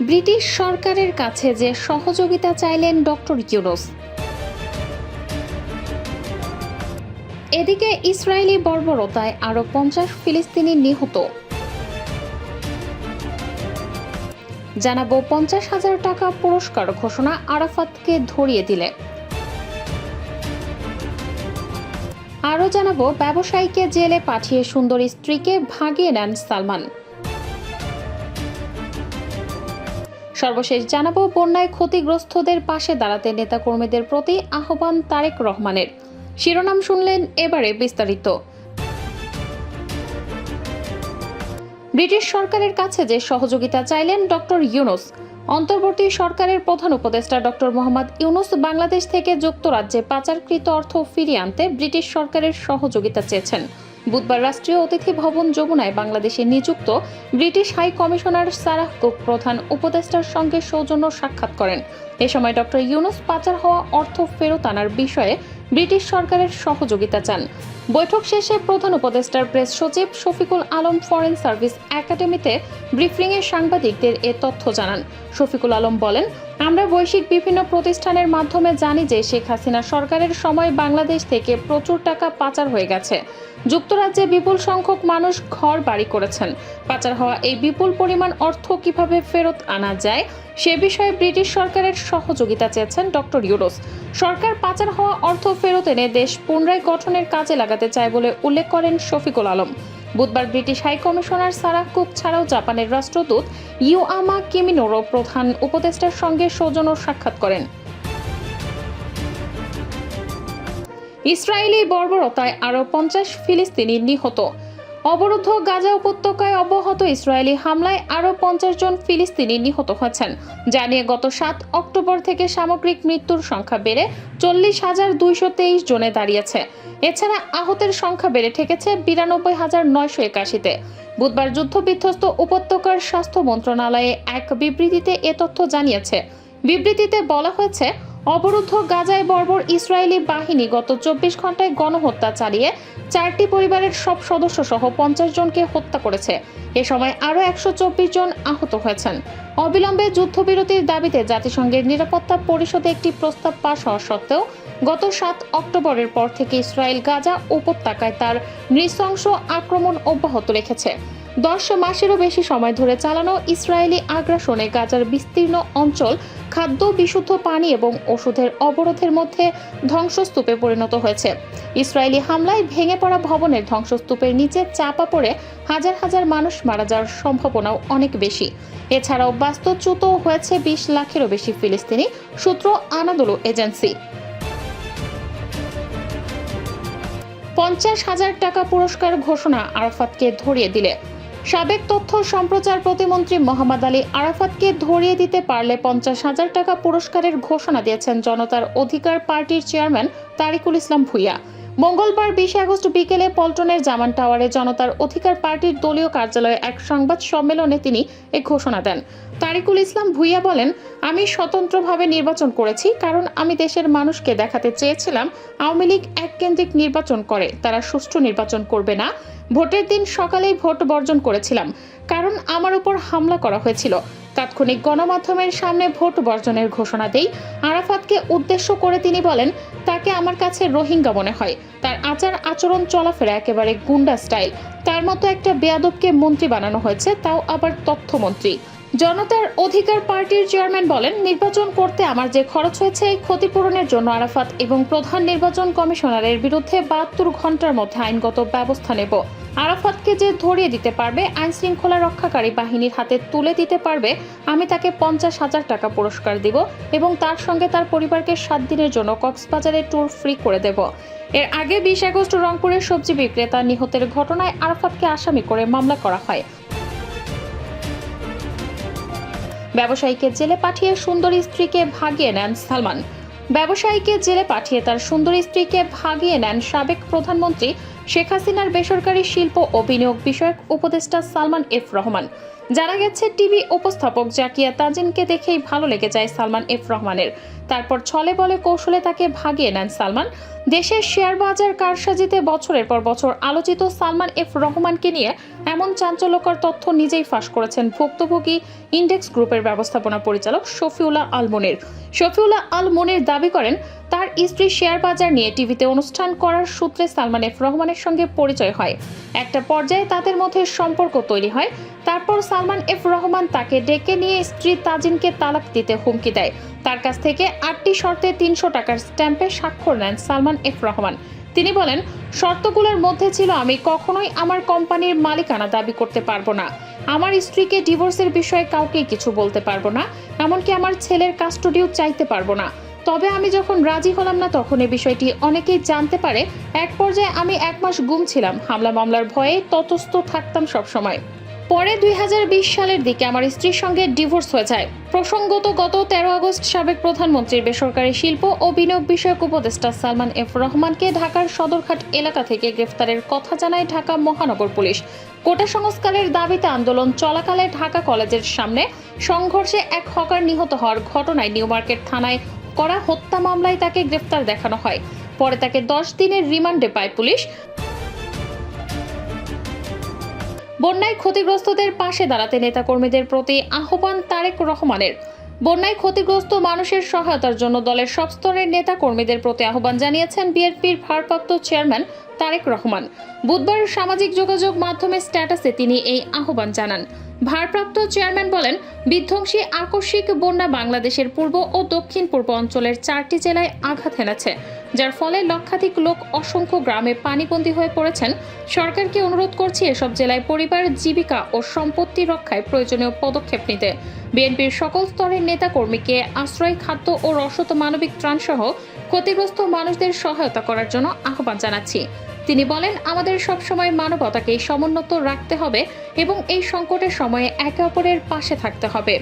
British সরকারের কাছে যে সহযোগিতা চাইলেন ডক্টর ইউনুস। এদিকে ইসরায়েলি বর্বরতায় আরও পঞ্চাশ ফিলিস্তিনি নিহত। জানাব পঞ্চাশ হাজার টাকা পুরস্কার ঘোষণা আরাফাতকে ধরিয়ে দিলে। আরও জানাব, ব্যবসায়ীকে জেলে পাঠিয়ে সুন্দরী স্ত্রীকে ভাগিয়ে নেন সালমান। সর্বশেষ জানাব, বন্যায় ক্ষতিগ্রস্তদের পাশে দাঁড়াতে নেতাকর্মীদের প্রতি আহ্বান তারেক রহমানের। শিরোনাম শুনলেন এবারে বিস্তারিত। ব্রিটিশ সরকারের কাছে যে সহযোগিতা চাইলেন ডক্টর ইউনুস, অন্তর্বর্তী সরকারের প্রধান উপদেষ্টা ডক্টর মোহাম্মদ ইউনুস বাংলাদেশ থেকে যুক্তরাজ্যে পাচারকৃত অর্থ ফিরিয়ে আনতে ব্রিটিশ সরকারের সহযোগিতা চেয়েছেন। বুধবার রাষ্ট্রীয় অতিথি ভবন যমুনায় বাংলাদেশে নিযুক্ত British high commissioner Sarah Cook প্রধান উপদেষ্টার সঙ্গে সৌজন্য সাক্ষাৎ করেন। এ সময় ডক্টর ইউনুস পাচার হওয়া অর্থ ফেরত আনার বিষয়ে ব্রিটিশ সরকারের সহযোগিতা চান। বৈঠক শেষে প্রধান উপদেষ্টার প্রেস সচিব শফিকুল আলম ফরেন সার্ভিস একাডেমিতে ব্রিফিংয়ে সাংবাদিকদের এ তথ্য জানান। শফিকুল আলম বলেন আমরা বৈশ্বিক বিভিন্ন প্রতিষ্ঠানের মাধ্যমে জানি যে শেখ হাসিনা সরকারের সময় বাংলাদেশ থেকে প্রচুর টাকা পাচার হয়ে গেছে। যুক্তরাজ্যে বিপুল সংখ্যক মানুষ ঘর বাড়ি করেছেন। পাচার হওয়া এই বিপুল পরিমাণ অর্থ কীভাবে ফেরত আনা যায়, সে বিষয়ে ব্রিটিশ সরকারের সহযোগিতা চেয়েছেন ডক্টর ইউরোস সরকার পাচার হওয়া অর্থ ফেরত এনে দেশ পুনরায় গঠনের কাজে লাগাতে চায় বলে উল্লেখ করেন শফিকুল আলম। বুধবার British high commissioner Sarah Cook ছাড়াও জাপানের রাষ্ট্রদূত ইউআমা কিমিনোরো প্রধান উপদেষ্টার সঙ্গে সৌজন্য সাক্ষাৎ করেন। ইসরায়েলি বর্বরতায় আরও পঞ্চাশ ফিলিস্তিনি নিহত। অবরুদ্ধ গাজা উপত্যকায় অব্যাহত ইসরায়েলি হামলায় আরও পঞ্চাশ জন ফিলিস্তিনি নিহত হয়েছেন জানিয়ে গত সাত অক্টোবর থেকে সামগ্রিক মৃত্যুর সংখ্যা বেড়ে চল্লিশ হাজার দুইশো তেইশ জনে দাঁড়িয়েছে। এছাড়া আহতের সংখ্যা বেড়ে ঠেকেছে বিরানব্বই হাজার নয়শো একাশিতে। বুধবার যুদ্ধবিধ্বস্ত উপত্যকার স্বাস্থ্য মন্ত্রণালয়ে এক বিবৃতিতে এ তথ্য জানিয়েছে। বিবৃতিতে বলা হয়েছে অবরুদ্ধ গাজায় বর্বর ইসরায়েলি বাহিনী গত চব্বিশ ঘন্টায় গণহত্যা চালিয়ে চারটি পরিবারের সব সদস্য সহ পঞ্চাশ জনকে হত্যা করেছে। এ সময় আরও একশো চব্বিশ জন আহত হয়েছেন। অবিলম্বে যুদ্ধবিরতির দাবিতে জাতিসংঘের নিরাপত্তা পরিষদে একটি প্রস্তাব পাশ হওয়া সত্ত্বেও গত সাত অক্টোবরের পর থেকে ইসরায়েল গাজা উপত্যকায় তার নৃশংস আক্রমণ অব্যাহত রেখেছে। দশ মাসেরও বেশি সময় ধরে চালানো ইসরায়েলি আগ্রাসনে গাজার বিস্তীর্ণ অঞ্চল খাদ্য, বিশুদ্ধ পানি এবং ওষুধের অবরোধের মধ্যে ধ্বংসস্তূপে পরিণত হয়েছে। ইসরায়েলি হামলায় ভেঙে পড়া ভবনের ধ্বংসস্তূপের নিচে চাপা পড়ে হাজার হাজার মানুষ মারা যাওয়ার সম্ভাবনাও অনেক বেশি। এছাড়াও বাস্তুচ্যুত হয়েছে বিশ লাখেরও বেশি ফিলিস্তিনি সূত্র আনাদুলু এজেন্সি। পঞ্চাশ হাজার টাকা পুরস্কার ঘোষণা আরাফাতকে ধরিয়ে দিলে। সাবেক তথ্য সম্প্রচার প্রতিমন্ত্রী মোহাম্মদ আলী আরাফাতকে ধরিয়ে দিতে পারলে পঞ্চাশ হাজার টাকা পুরস্কারের ঘোষণা দিয়েছেন জনতার অধিকার পার্টির চেয়ারম্যান তারিকুল ইসলাম ভুইয়া। মঙ্গলবার বিশে আগস্ট বিকেলে পল্টনের জামান টাওয়ারে জনতার অধিকার পার্টির দলীয় কার্যালয়ে এক সংবাদ সম্মেলনে তিনি এ ঘোষণা দেন। তারিকুল ইসলাম ভুইয়া বলেন, আমি স্বতন্ত্রভাবে নির্বাচন করেছি কারণ আমি দেশের মানুষকে দেখাতে চেয়েছিলাম আওয়ামী লীগ এক কেন্দ্রিক নির্বাচন করে। তারা সুষ্ঠু নির্বাচন করবে না। ভোটের দিন সকালেই ভোট বর্জন করেছিলাম, কারণ আমার উপর হামলা করা হয়েছিল। তাৎক্ষণিক গণমাধ্যমের সামনে ভোট বর্জনের ঘোষণা দেই আরাফাতকে উদ্দেশ্য করে তিনি বলেন, তাকে আমার কাছে রোহিঙ্গা মনে হয়। তার আচার আচরণ চলাফেরা একেবারে গুন্ডা স্টাইল। তার মতো একটা বেয়াদবকে মন্ত্রী বানানো হয়েছে, তাও আবার তথ্যমন্ত্রী। জনতার অধিকার পার্টির চেয়ারম্যান বলেন, নির্বাচন করতে আমার যে খরচ হয়েছে এই ক্ষতিপূরণের জন্য আরাফাত এবং প্রধান নির্বাচন কমিশনারের বিরুদ্ধে বাহাত্তর ঘণ্টার মধ্যে আইনগত ব্যবস্থা নেব। আরাফাতকে যে ধরিয়ে দিতে পারবে আইন শৃঙ্খলা রক্ষাকারী বাহিনীর হাতে তুলে দিতে পারবে, আমি তাকে পঞ্চাশ হাজার টাকা পুরস্কার দিব এবং তার সঙ্গে তার পরিবারকে সাত দিনের জন্য কক্সবাজারে ট্যুর ফ্রি করে দেব। এর আগে বিশ আগস্ট রংপুরের সবজি বিক্রেতা নিহতের ঘটনায় আরাফাতকে আসামি করে মামলা করা হয়। ব্যবসায়ীকে জেলে পাঠিয়ে সুন্দরী স্ত্রীকে ভাগিয়ে নেন সালমান। ব্যবসায়ীকে জেলে পাঠিয়ে তার সুন্দরী স্ত্রীকে ভাগিয়ে নেন সাবেক প্রধানমন্ত্রী শেখ হাসিনার বেসরকারি শিল্প ও বিনিয়োগ বিষয়ক উপদেষ্টা সালমান এফ রহমান। জানা গেছে, টিভি উপস্থাপক জাকিয়া তাজিনকে দেখেই ভালো লেগে যায় সালমান এফ রহমানের। তারপর ছলে বলে কৌশলে তাকে ভাগিয়ে নেন সালমান। দেশের শেয়ার বাজার কারসাজিতে বছরের পর বছর আলোচিত সালমান এফ রহমানকে নিয়ে এমন চাঞ্চল্যকর তথ্য নিজেই ফাঁস করেছেন ভুক্তভোগী ইন্ডেক্স গ্রুপের ব্যবস্থাপনা পরিচালক শফিউল্লাহ আল মনির। শফিউল্লাহ আল মনির দাবি করেন, তার স্ত্রী শেয়ার বাজার নিয়ে টিভিতে অনুষ্ঠান করার সূত্রে সালমান এফ রহমানের সঙ্গে পরিচয় হয়। একটা পর্যায়ে তাদের মধ্যে সম্পর্ক তৈরি হয়। তারপর সালমান এফ রহমান তাকে ডেকে নিয়ে স্ত্রী তাজিনকে তালাক দিতে হুমকি দেয়। তার কাছ থেকে আটটি শর্তে তিনশো টাকার স্ট্যাম্পে স্বাক্ষর নেন সালমান এফ রহমান। তিনি বলেন, শর্তগুলোর মধ্যে ছিল, আমি কখনোই আমার কোম্পানির মালিকানা দাবি করতে পারব না। আমার স্ত্রীকে ডিভোর্সের বিষয়ে কাউকে কিছু বলতে পারব না, এমনকি আমার ছেলের কাস্টডিও চাইতে পারব না। তবে আমি যখন রাজি হলাম না, তখন এই বিষয়টি অনেকেই জানতে পারে। এক পর্যায়ে আমি এক মাস গুম ছিলাম। হামলা মামলার ভয়ে ততস্থ থাকতাম সবসময়। পরে দুই হাজার বিশ সালের দিকে আমার স্ত্রীর সঙ্গে ডিভোর্স হয়ে যায়। প্রসঙ্গত গত তেরো আগস্ট সাবেক প্রধানমন্ত্রীর বেসরকারি শিল্প ও বিনিয়োগ বিষয়ক উপদেষ্টা সালমান এফ রহমানকে ঢাকার সদরঘাট এলাকা থেকে গ্রেফতারের কথা জানায় ঢাকা মহানগর পুলিশ। কোটা সংস্কারের দাবিতে আন্দোলন চলাকালে ঢাকা কলেজের সামনে সংঘর্ষে এক হকার নিহত হওয়ার ঘটনায় নিউ মার্কেট থানায় করা হত্যা মামলায় তাকে গ্রেফতার দেখানো হয়। পরে তাকে দশ দিনের রিমান্ডে পায় পুলিশ। বন্যায় ক্ষতিগ্রস্তদের পাশে দাঁড়াতে নেতাকর্মীদের প্রতি আহ্বান তারেক রহমানের। বন্যায় ক্ষতিগ্রস্ত মানুষের সহায়তার জন্য দলের সব স্তরের নেতা কর্মীদের প্রতি আহ্বান জানিয়েছেন বিএনপির ভারপ্রাপ্ত চেয়ারম্যান তারেক রহমান। বুধবার সামাজিক যোগাযোগ মাধ্যমে স্ট্যাটাসে তিনি এই আহ্বান জানান। ভারপ্রাপ্ত চেয়ারম্যান বলেন, বিধ্বংসী আকস্মিক বন্যা বাংলাদেশের পূর্ব ও দক্ষিণ পূর্ব অঞ্চলের চারটি জেলায় আঘাত হেনেছে, যার ফলে লক্ষাধিক লোক অসংখ্য গ্রামে পানিবন্দী হয়ে পড়েছেন। সরকারকে অনুরোধ করছি এসব জেলায় পরিবার, জীবিকা ও সম্পত্তি রক্ষায় প্রয়োজনীয় পদক্ষেপ নিতে। বিএনপির সকল স্তরের নেতাকর্মীকে আশ্রয়, খাদ্য ও রসদ, মানবিক ত্রাণসহ ক্ষতিগ্রস্ত মানুষদের সহায়তা করার জন্য আহ্বান জানাচ্ছি। তিনি বলেন, আমাদের সবসময় মানবতাকে সমুন্নত রাখতে হবে এবং এই সংকটের সময়ে একে অপরের পাশে থাকতে হবে।